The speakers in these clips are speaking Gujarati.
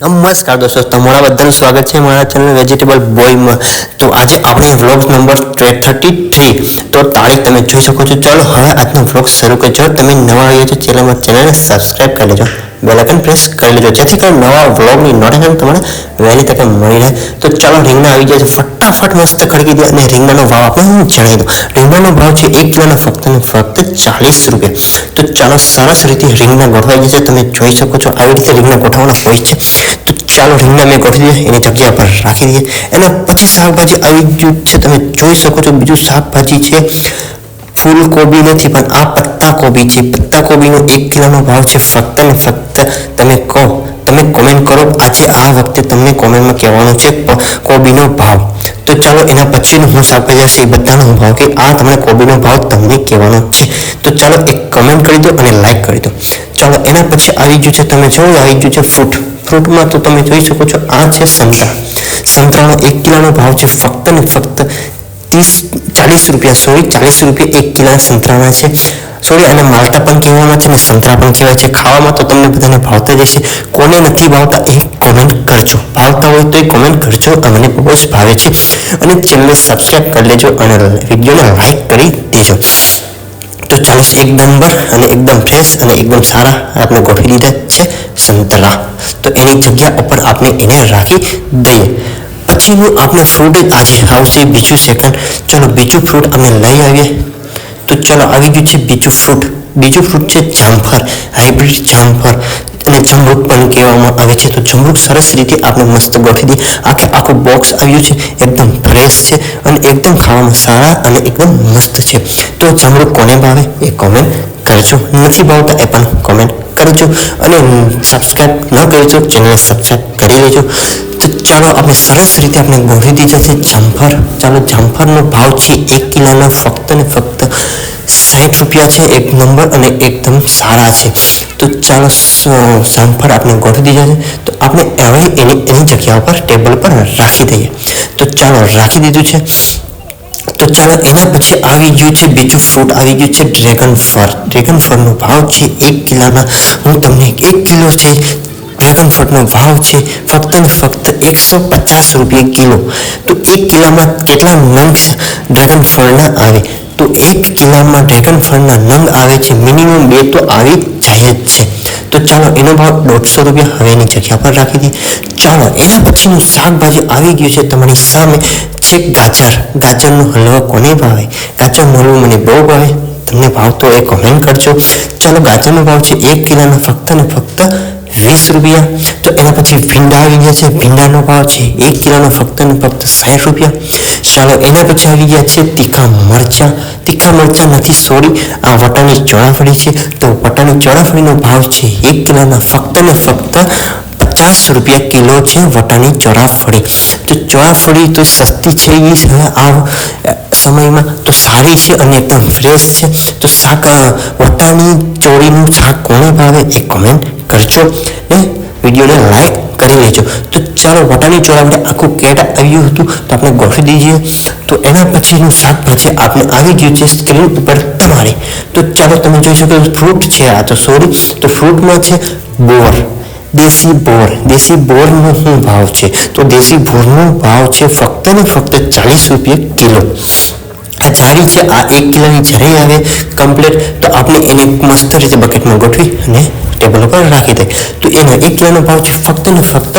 નમસ્કાર દોસ્તો, તમારા બધાનું સ્વાગત છે મારા ચેનલ વેજીટેબલ બોયમાં તો આજે આપણે વ્લોગ નંબર થર્ટી થ્રી તો તારીખ તમે જોઈ શકો છો. ચાલો હવે આજનો વ્લોગ શરૂ કરજો તમે નવા આવ્યા છો ચેનલમાં ચેનલને સબસ્ક્રાઇબ કરી લેજો. બેલાઇકન પ્રેસ કરી લેજો. જેથી કરીને નવા વ્લોગની નોટિફિકેશન તમને વહેલી તકે મળી રહે. તો ચાલો રીંગણા આવી જાય છે. ફટાફટ મસ્ત ખડકી દે અને રીંગણાનો ભાવ આપણે હું જણાવી દઉં. રીંગણાનો ભાવ છે એક કિલોના ફક્ત ને ફક્ત ચાલીસ રૂપિયા. તો ચાલો સરસ રીતે રીંગણા ગોઠવાઈ જશે. તમે જોઈ શકો છો આવી રીતે રીંગણા ગોઠવવાના હોય છે. તો ચાલો રીંગણા મેં ગોઠવી દઈએ. એની જગ્યા પર રાખી દઈએ. એના પછી શાકભાજી આવી ગયું છે. તમે જોઈ શકો છો. બીજું શાકભાજી છે ફૂલકોબી નથી, પણ આ પત્તા કોબી છે. પત્તા કોબીનો એક કિલોનો ભાવ છે ફક્ત ને ફક્ત તમે કહો, તમે કોમેન્ટ કરો. આજે આ વખતે તમને કોમેન્ટમાં કહેવાનું છે કોબીનો ભાવ. તો ચાલો એના પછીનું હું શાકભાજી એ બધાનો ભાવ કે આ તમને કોબીનો ભાવ તમને કહેવાનો છે. તો ચાલો એક કમેન્ટ કરી દો અને લાઈક કરી દો. ચાલો એના પછી આવી ગયું છે, તમે જોવો આવી ગયું છે ફ્રૂટ. ફ્રૂટમાં તો તમે જોઈ શકો છો આ છે સંતરા. સંતરાનો એક કિલોનો ભાવ છે ફક્ત ને ફક્ત ત્રીસ, ચાલીસ રૂપિયા સોરી ચાલીસ રૂપિયા એક કિલા સંતરાના છે. સોરી અને માલ્ટા પણ કહેવામાં છે ને સંતરા પણ કહેવાય છે. ખાવામાં તો તમને બધાને ભાવતા જ હશે. કોને નથી ભાવતા એ કોમેન્ટ કરજો. ભાવતા હોય તો એ કોમેન્ટ કરજો. અમને બહુ જ ભાવે છે. અને ચેનલને સબસ્ક્રાઈબ કરી લેજો અને વિડીયોને લાઈક કરી દેજો. તો ચાલીસ એક નંબર અને એકદમ ફ્રેશ અને એકદમ સારા આપણે ગોઠવી દીધા છે સંતરા. તો એની જગ્યા ઉપર આપણે એને રાખી દઈએ. પછીનું આપણે ફ્રૂટ આજે આવશે બીજું સેકન્ડ ચલો, બીજું ફ્રૂટ અમે લઈ આવીએ. તો ચલો, આવી ગયું છે બીજું ફ્રૂટ બીજું ફ્રૂટ છે જામફળ. હાઇબ્રિડ જામફળ. અને જમરૂક પણ કહેવામાં આવે છે. તો જમરૂક સરસ રીતે આપણે મસ્ત ગોઠવી દઈએ. આખે આખું બોક્સ આવ્યું છે. એકદમ ફ્રેશ છે અને એકદમ ખાવામાં સારા અને એકદમ મસ્ત છે. તો જમરૂક કોને ભાવે? એ કોમેન્ટ કરજો. નથી ભાવતા એ પણ કોમેન્ટ કરજો. અને સબસ્ક્રાઈબ ન કરજો ચેનલ સબસ્ક્રાઇબ કરી લેજો. ચાલો આપણે સરસ રીતે આપણે ગોઠવી દીધા છે જામફળ. ચાલો જામફળનો ભાવ છે એક કિલોના ફક્ત ને ફક્ત સાઠ રૂપિયા છે, એક નંબર અને એકદમ સારા છે. તો ચાલો જામફળ આપણે ગોઠવી દીધા છે. તો આપણે હવે એની એની જગ્યા ઉપર ટેબલ પર રાખી દઈએ. તો ચાલો રાખી દીધું છે. તો ચાલો એના પછી આવી ગયું છે બીજું ફ્રૂટ, આવી ગયું છે ડ્રેગન ફળ. ડ્રેગન ફળનો ભાવ છે એક કિલોના, હું તમને એક કિલો છે ડ્રેગન ફળનો ભાવ છે, ફક્ત ને ફક્ત એકસો પચાસ રૂપિયા કિલો. તો એક કિલોમાં કેટલા નંગ ડ્રેગન ફળના આવે? તો એક કિલોમાં ડ્રેગન ફળના નંગ આવે છે મિનિમમ બે તો આવી જાય જ છે. તો ચાલો, એનો ભાવ દોઢસો રૂપિયા હવેની જગ્યા પર રાખી દઈએ. ચાલો, એના પછીનું શાકભાજી આવી ગયું છે તમારી સામે. છે ગાજર. ગાજરનો હલવો કોને ભાવે? ગાજરનો હલવો મને બહુ ભાવે. તમને ભાવતો એ કોમેન્ટ કરજો. ચાલો, ગાજરનો ભાવ છે એક કિલોના ફક્ત ને ફક્ત વીસ રૂપિયા, તો એના પછી ભીંડા આવી ગયા છે. ભીંડાનો ભાવ છે એક કિલોનો ફક્ત ને ફક્ત સાઠ રૂપિયા. ચાલો એના પછી આવી ગયા છે તીખા મરચાં. તીખા મરચાં નથી, સોરી, આ વટાણી ચોળાફળી છે. તો વટાણી ચોળાફળીનો ભાવ છે એક કિલોના ફક્ત ને ફક્ત પચાસ રૂપિયા કિલો છે વટાણી ચોળાફળી. તો ચોળાફળી તો સસ્તી છે. એ હવે આ સમયમાં તો સારી છે અને એકદમ ફ્રેશ છે. તો શાક વટાણી, ચોળીનું શાક કોને ભાવે એ કોમેન્ટ કરજો ને વિડીયોને લાઈક કરી લેજો. તો ચાલો વટાણી માટે આખું કેટ આવ્યું હતું તો આપણે ગોઠવી દઈએ. તો એના પછીનું શાકભાજી આપણે આવી ગયું છે સ્ક્રીન ઉપર તમારે. તો ચાલો તમે જોઈ શકો ફ્રૂટ છે આ તો સોરી તો ફ્રૂટમાં છે બોર, દેશી બોર. દેશી બોરનો શું ભાવ છે? તો દેશી બોરનો ભાવ છે ફક્ત ને ફક્ત ચાલીસ રૂપિયા કિલો. આ જારી છે, આ એક કિલોની જારી આવે કમ્પ્લીટ તો આપણે એને મસ્ત રીતે બકેટમાં ગોઠવી અને ટેબલ ઉપર રાખી દઈએ. તો એનો એક કિલોનો ભાવ છે ફક્ત ને ફક્ત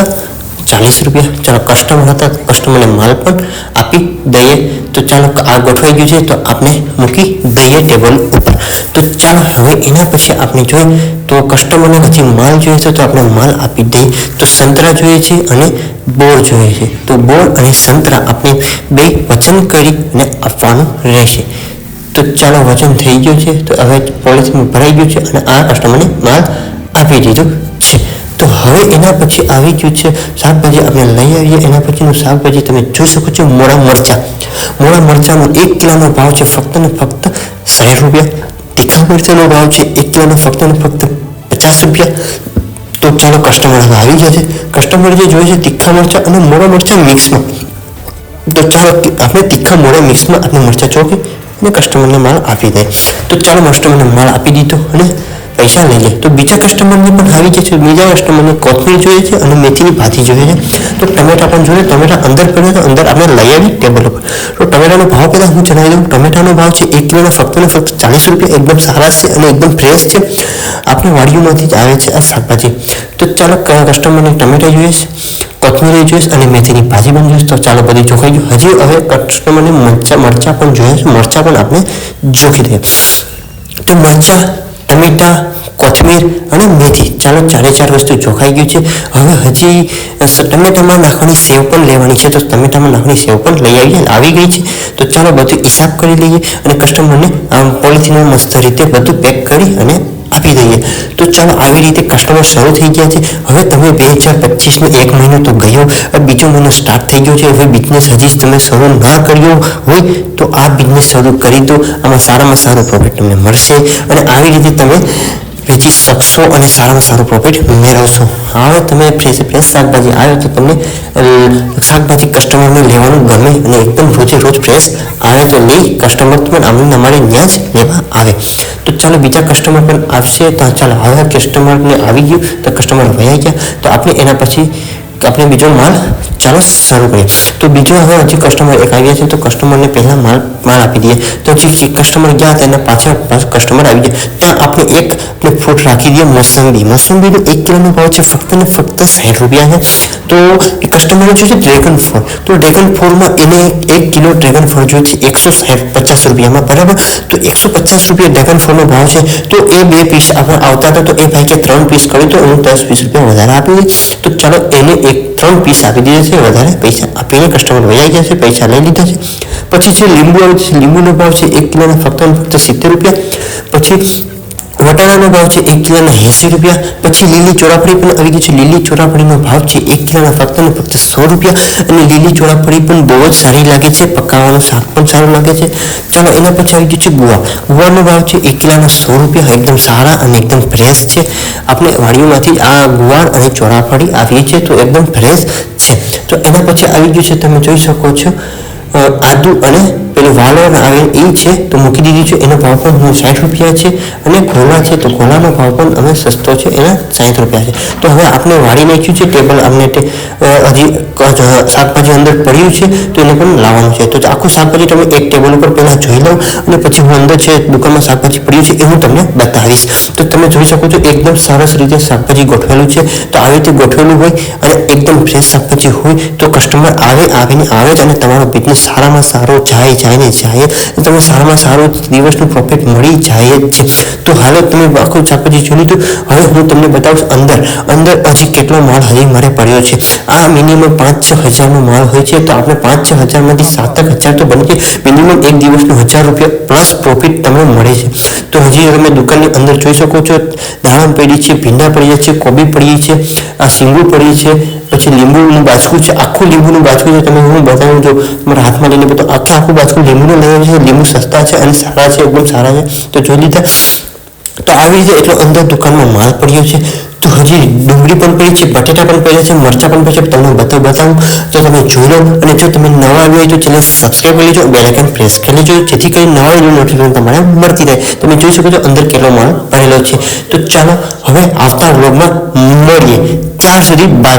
ચાલીસ રૂપિયા. ચાલો કસ્ટમર હતા કસ્ટમરને માલ પણ આપી દઈએ. તો ચાલો આ ગોઠવાઈ ગયું છે, તો આપણે મૂકી દઈએ ટેબલ ઉપર. તો ચાલો હવે એના પછી આપણે જોઈએ, તો કસ્ટમરને હજી માલ જોઈએ છે, તો આપણે માલ આપી દઈએ. તો સંતરા જોઈએ છે અને બોર જોઈએ છે. તો બોર અને સંતરા આપણે બે વચન કરીને આપવાનું રહેશે. તો ચાલો વચન થઈ ગયું છે, તો હવે પોલિસીમાં ભરાઈ ગયું છે અને આ કસ્ટમરને માલ આપી દીધું. હવે એના પછી આવી ગયું છે શાકભાજી આપણે લઈ આવીએ. એના પછીનું શાકભાજી તમે જોઈ શકો છો મોડા મરચાં. મોડા મરચાંનો એક કિલોનો ભાવ છે ફક્ત ને ફક્ત સાઠ રૂપિયા. તીખા મરચાંનો ભાવ છે એક કિલોનો ફક્ત ને ફક્ત પચાસ રૂપિયા. તો ચાલો કસ્ટમર આવી ગયા છે. કસ્ટમર જે જોઈએ છે તીખા મરચાં અને મોડા મરચાં મિક્સમાં તો ચાલો આપણે તીખા મોડા મિક્સમાં આપણે મરચાં ચોકી અને કસ્ટમરને માલ આપી દે તો ચાલો કસ્ટમરને માલ આપી દીધો અને પૈસા લઈ લે તો બીજા કસ્ટમરને પણ આવી જાય છે. બીજા કસ્ટમરને કોથમીર જોઈએ છે અને મેથીની ભાજી જોઈએ છે. તો ટમેટા પણ જોઈએ. ટમેટા અંદર પડ્યા તો અંદર આપણે લઈ આવી ટેબલ ઉપર. તો ટમેટાનો ભાવ પહેલાં હું જણાવી દઉં. ટમેટાનો ભાવ છે એક કિલોના ફક્ત ને ફક્ત ચાલીસ રૂપિયા. એકદમ સારા છે અને એકદમ ફ્રેશ છે. આપણે વાડીઓમાંથી જ આવે છે આ શાકભાજી. તો ચાલો કસ્ટમરને ટમેટા જોઈએ છે? કોથમીરી જોઈશ અને મેથીની ભાજી પણ જોઈશ તો ચાલો બધી જોખાઈ ગયું હજી હવે કસ્ટમરને મરચા મરચા પણ જોઈએ છે. મરચા પણ આપણે જોખી દઈએ તો મરચા ટમેટા કોથમીર અને મેથી. ચાલો ચારે ચાર વસ્તુ જોખાઈ ગયું છે. હવે હજી ટમેટામાં નાખવાની સેવ પણ લેવાની છે. તો ટમેટામાં નાખવાની સેવ પણ લઈ આવી આવી ગઈ છે. તો ચાલો બધું હિસાબ કરી લઈએ અને કસ્ટમરને આમ, પોલિથીનમાં મસ્ત રીતે બધું પેક કરી અને આપી દઈએ. તો ચાલો આવી રીતે કસ્ટમર શરૂ થઈ ગયા છે. હવે તમે બે હજાર પચીસનો એક મહિનો તો ગયો. બીજો મહિનો સ્ટાર્ટ થઈ ગયો છે. હવે બિઝનેસ હજી તમે શરૂ ના કર્યો હોય તો આ બિઝનેસ શરૂ કરી દો. આમાં સારામાં સારો પ્રોફિટ તમને મળશે. અને આવી રીતે તમે વેચી શકશો અને સારામાં સારું પ્રોફિટ મેળવશો. હવે તમે ફ્રેશ ફ્રેશ શાકભાજી આવે તો તમને શાકભાજી કસ્ટમરને લેવાનું ગમે અને એકદમ રોજે રોજ ફ્રેશ આવે તો લઈ કસ્ટમર પણ અમને અમારે ત્યાં જ લેવા આવે. તો ચાલો, બીજા કસ્ટમર પણ આવશે. તો ચાલો, હવે કસ્ટમરને આવી ગયું, તો કસ્ટમર વયા ગયા. તો આપણે એના પછી આપણે બીજો માલ ચાલો શરૂ કરીએ. તો બીજો હવે હજી કસ્ટમર એક આવ્યા છે, તો કસ્ટમરને પહેલાં માલ માલ આપી દઈએ. તો હજી કસ્ટમર ગયા તેના પાછળ કસ્ટમર આવી ગયા. ત્યાં આપણે એક, આપણે ફ્રૂટ રાખી દઈએ મોસંબી. મોસંબીનો એક કિલોનો ભાવ છે ફક્ત ને ફક્ત સાઠ રૂપિયા છે. તો એ જોઈએ જોયું છે? ડ્રેગન ફળ તો ડ્રેગન ફળમાં એને એક કિલો ડ્રેગન ફળ જોઈએ છે, એકસો સાઠ પચાસ રૂપિયામાં, બરાબર? તો એકસો પચાસ રૂપિયા ડ્રેગન ફળનો ભાવ છે. તો એ બે પીસ આપણે આવતા હતા, તો એ ભાઈ કે ત્રણ પીસ કર્યું તો હું દસ, વીસ રૂપિયા વધારે આપી તો ચાલો એને ત્રણ પીસ આપી દીધા છે, વધારે પૈસા આપીને કસ્ટમર વૈયા ગયા છે પૈસા લઈ લીધા છે. પછી છે લીંબુ આવે છે, લીંબુનો ભાવ છે એક કિલોના ફક્ત ફક્ત સિત્તેર રૂપિયા. પછી વટાણાનો ભાવ છે એક કિલોના એંસી રૂપિયા. પછી લીલી ચોરાફળી પણ આવી ગઈ છે. લીલી ચોરાફળીનો ભાવ છે એક કિલોના ફક્ત ને ફક્ત સો રૂપિયા. અને લીલી ચોરાફળી પણ બહુ જ સારી લાગે છે. પકાવવાનું શાક પણ સારું લાગે છે. ચાલો, એના પછી આવી ગયું છે ગુવા ગુવાનો ભાવ છે એક કિલોના સો રૂપિયા. એકદમ સારા અને એકદમ ફ્રેશ છે. આપણે વાડીઓમાંથી આ ગુવાર અને ચોરાફળી આવી છે તો એકદમ ફ્રેશ છે. તો એના પછી આવી ગયું છે, તમે જોઈ શકો છો આદુ અને પેલું વાલોર આવે એ છે, તો મૂકી દીધી છે, એનો ભાવ પણ હું સાઠ રૂપિયા છે અને ઘોલા છે, તો ઘોલાનો ભાવ પણ અમે સસ્તો છે, એના સાઠ રૂપિયા છે. તો હવે આપણે વાળી નાખ્યું છે, ટેબલ અમને હજી શાકભાજી અંદર પડ્યું છે, તો એને પણ લાવવાનું છે. તો આખું શાકભાજી તમે એક ટેબલ ઉપર પહેલાં જોઈ લો અને પછી હું અંદર છે દુકાનમાં શાકભાજી પડ્યું છે, એ હું તમને બતાવીશ. તો તમે જોઈ શકો છો, એકદમ સરસ રીતે શાકભાજી ગોઠવેલું છે. તો આવી રીતે ગોઠવેલું હોય અને એકદમ ફ્રેશ શાકભાજી હોય, તો કસ્ટમર આવે, આવીને આવે જ અને તમારો બિઝનેસ સારામાં સારો જાય જાય ને જાય તમને સારામાં સારું દિવસનું પ્રોફિટ મળી જાય જ. છે તો હાલો તમે આખું શાકભાજી જોઈ લીધું. હવે હું તમને બતાવું અંદર. અંદર હજી કેટલો માલ હજી મારે પડ્યો છે. આ મિનિમમ પાંચ છ હજારનો માલ હોય છે. તો આપણે પાંચ છ હજારમાંથી સાતક હજાર તો બને છે મિનિમમ એક દિવસનો હજાર રૂપિયા પ્લસ પ્રોફિટ તમને મળે છે. તો હજી તમે દુકાનની અંદર જોઈ શકો છો દાડમ પડી છે, ભીંડા પડ્યા છે, કોબી પડી છે, આ શીંગું પડી છે પછી લીંબુનું બાજકું છે, આખું લીંબુનું બાજકું છે, તમે હું બતાવું જો, તમારા હાથમાં લઈને બધું આખા આખું બાજકું લીંબુનું લઈ છે, લીંબુ સસ્તા છે અને સારા છે, એકદમ સારા છે. તો જોઈ લીધા, તો આવી રીતે એટલો અંદર દુકાનમાં માલ પડ્યો છે. તો હજી ડુંગળી પણ પડી છે, બટેટા પણ પડ્યા છે, મરચા પણ પડ્યા છે, તમને બતાવ, બતાવું. તો તમે જોઈ લો, અને જો તમે નવા આવ્યા હોય તો ચેનલ સબસ્ક્રાઈબ કરી લેજો, બેલ આઇકન પ્રેસ કરી લેજો, જેથી કરી નવા વીડિયો નોટિફિકેશન તમારે મળતી રહે. તમે જોઈ શકો છો અંદર કેટલો માલ ભરેલો છે. તો ચાલો, હવે આવતા વ્લોગમાં મળીએ. ત્યાં સુધી બાય